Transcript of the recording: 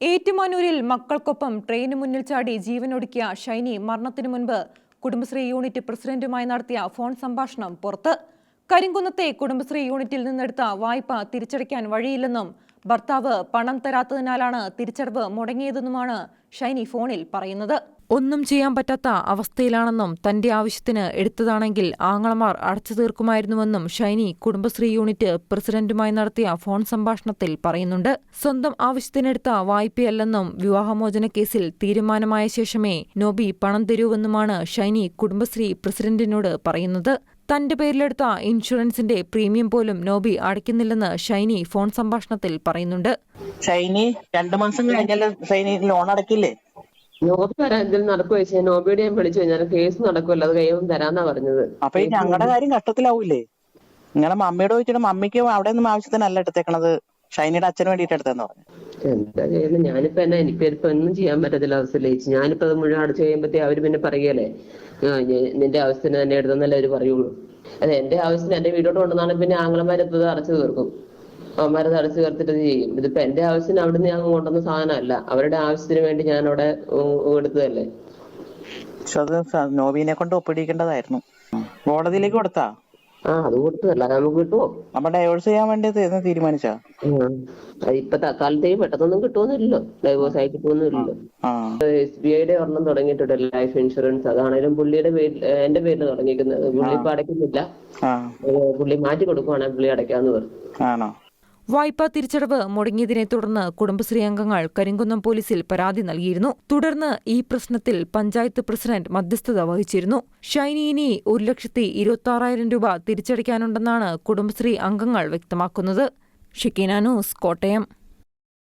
ഏറ്റുമാനൂരിൽ മക്കൾക്കൊപ്പം train മുന്നിൽ ചാടി ജീവനൊടുക്കിയ ഷൈനി മരണത്തിനു മുൻപ് കുടുംബശ്രീ യൂണിറ്റ് പ്രസിഡന്റുമായി നടത്തിയ ഫോൺ സംഭാഷണം പുറത്ത്. കരിങ്കുന്നത്തെ കുടുംബശ്രീ യൂണിറ്റിൽ നിന്നെടുത്ത വായ്പ തിരിച്ചടയ്ക്കാൻ വഴിയില്ലെന്നും ഭർത്താവ് പണം തരാത്തതിനാലാണ് തിരിച്ചടവ് മുടങ്ങിയതെന്നുമാണ് ഷൈനി ഫോണിൽ പറയുന്നത്. ഒന്നും ചെയ്യാൻ പറ്റാത്ത അവസ്ഥയിലാണെന്നും തന്റെ ആവശ്യത്തിന് എടുത്തതാണെങ്കിൽ ആങ്ങളമാർ അടച്ചു തീർക്കുമായിരുന്നുവെന്നും ഷൈനി കുടുംബശ്രീ യൂണിറ്റ് പ്രസിഡന്റുമായി നടത്തിയ ഫോൺ സംഭാഷണത്തിൽ പറയുന്നുണ്ട്. സ്വന്തം ആവശ്യത്തിനെടുത്ത വായ്പയല്ലെന്നും വിവാഹമോചന കേസിൽ തീരുമാനമായ ശേഷമേ നോബി പണം തരൂവെന്നുമാണ് ഷൈനി കുടുംബശ്രീ പ്രസിഡന്റിനോട് പറയുന്നത്. തന്റെ പേരിലെടുത്ത ഇൻഷുറൻസിന്റെ പ്രീമിയം പോലും നോബി അടയ്ക്കുന്നില്ലെന്ന് ഷൈനി ഫോൺ സംഭാഷണത്തിൽ പറയുന്നുണ്ട്. ഷൈനി രണ്ടു മാസം കഴിഞ്ഞാൽ ഷൈനി ലോൺ അടക്കില്ലേ നോബി എന്തെങ്കിലും നടക്കുവോ ചോദിച്ചാൽ നോബിയുടെ ഞാൻ വിളിച്ചു ഞാൻ കേസ് നടക്കുമല്ലോ അത് കഴിയുമ്പോൾ തരാന്നാ പറഞ്ഞത്. അപ്പൊ ഈ ഞങ്ങളുടെ കാര്യം കഷ്ടത്തിലാവൂലേ? നിങ്ങളെ മമ്മിയോട് ചോദിച്ചിട്ട് മമ്മിക്ക് അവിടെ നിന്നും ആവശ്യത്തിനല്ല എടുത്തേക്കണത്. ഷൈനിയുടെ അച്ഛന് വേണ്ടിയിട്ട് എടുത്തെന്ന് പറഞ്ഞു. എന്താ ചെയ്യുന്നത് ഞാനിപ്പോ എന്നാ എനിക്ക് ഇപ്പൊ ഒന്നും ചെയ്യാൻ പറ്റത്തില്ല അവസ്ഥയിലേക്ക് ഞാനിപ്പോ അത് മുഴുവൻ അടച്ചു കഴിയുമ്പത്തേ അവർ പിന്നെ പറയല്ലേ നിന്റെ ആവശ്യത്തിന് തന്നെ എടുത്തെന്നല്ലേ അവർ പറയുള്ളൂ. അതെ എന്റെ ആവശ്യത്തിന് എന്റെ വീടോട്ട് കൊണ്ടുവന്നാണ് പിന്നെ ആങ്ങളമാരെത്തത് അടച്ചു തീർക്കും. അവന്മാരത് അടച്ചു തീർത്തിട്ട് ഇത് ചെയ്യും? ഇതിപ്പോ എന്റെ ആവശ്യത്തിന് അവിടെ നിന്ന് ഞാൻ കൊണ്ടുവന്ന സാധനമല്ല. അവരുടെ ആവശ്യത്തിന് വേണ്ടി ഞാൻ അവിടെ എടുത്തതല്ലേ? പക്ഷെ അത് കൊണ്ട് ഒപ്പിടിക്കേണ്ടതായിരുന്നു. കോടതിയിലേക്ക് കൊടുത്താ? ആ അത് കൊടുത്തതല്ല. നമുക്ക് കിട്ടുമോ അപ്പൊ ഡൈവോഴ്സ് ചെയ്യാൻ വേണ്ടി തീരുമാനിച്ചാ? ഇപ്പൊ തൽക്കാലത്തേക്ക് പെട്ടെന്നൊന്നും കിട്ടുമെന്നില്ലല്ലോ ഡൈവോഴ്സ് ആയി കിട്ടുമെന്നില്ലല്ലോ എസ് ബി ഐയുടെ ഒരെണ്ണം തുടങ്ങിയിട്ടുണ്ട്. ലൈഫ് ഇൻഷുറൻസ് അതാണേലും പുള്ളിയുടെ പേരിൽ എന്റെ പേരിൽ തുടങ്ങിയിരിക്കുന്നത്. പുള്ളി ഇപ്പൊ അടയ്ക്കുന്നില്ല. പുള്ളി മാറ്റി കൊടുക്കുവാണെങ്കിൽ പുള്ളി അടയ്ക്കാന്ന് പറഞ്ഞു. ആണോ? വായ്പാ തിരിച്ചടവ് മുടങ്ങിയതിനെ തുടർന്ന് കുടുംബശ്രീ അംഗങ്ങൾ കരിങ്കുന്നം പോലീസിൽ പരാതി നൽകിയിരുന്നു. തുടർന്ന് ഈ പ്രശ്നത്തിൽ പഞ്ചായത്ത് പ്രസിഡന്റ് മധ്യസ്ഥത വഹിച്ചിരുന്നു. ഷൈനിയിനി ഒരു ലക്ഷത്തി ഇരുപത്തി ആറായിരം രൂപ തിരിച്ചടയ്ക്കാനുണ്ടെന്നാണ് കുടുംബശ്രീ അംഗങ്ങൾ വ്യക്തമാക്കുന്നത്. ഷിക്കീന ന്യൂസ് കോട്ടയം.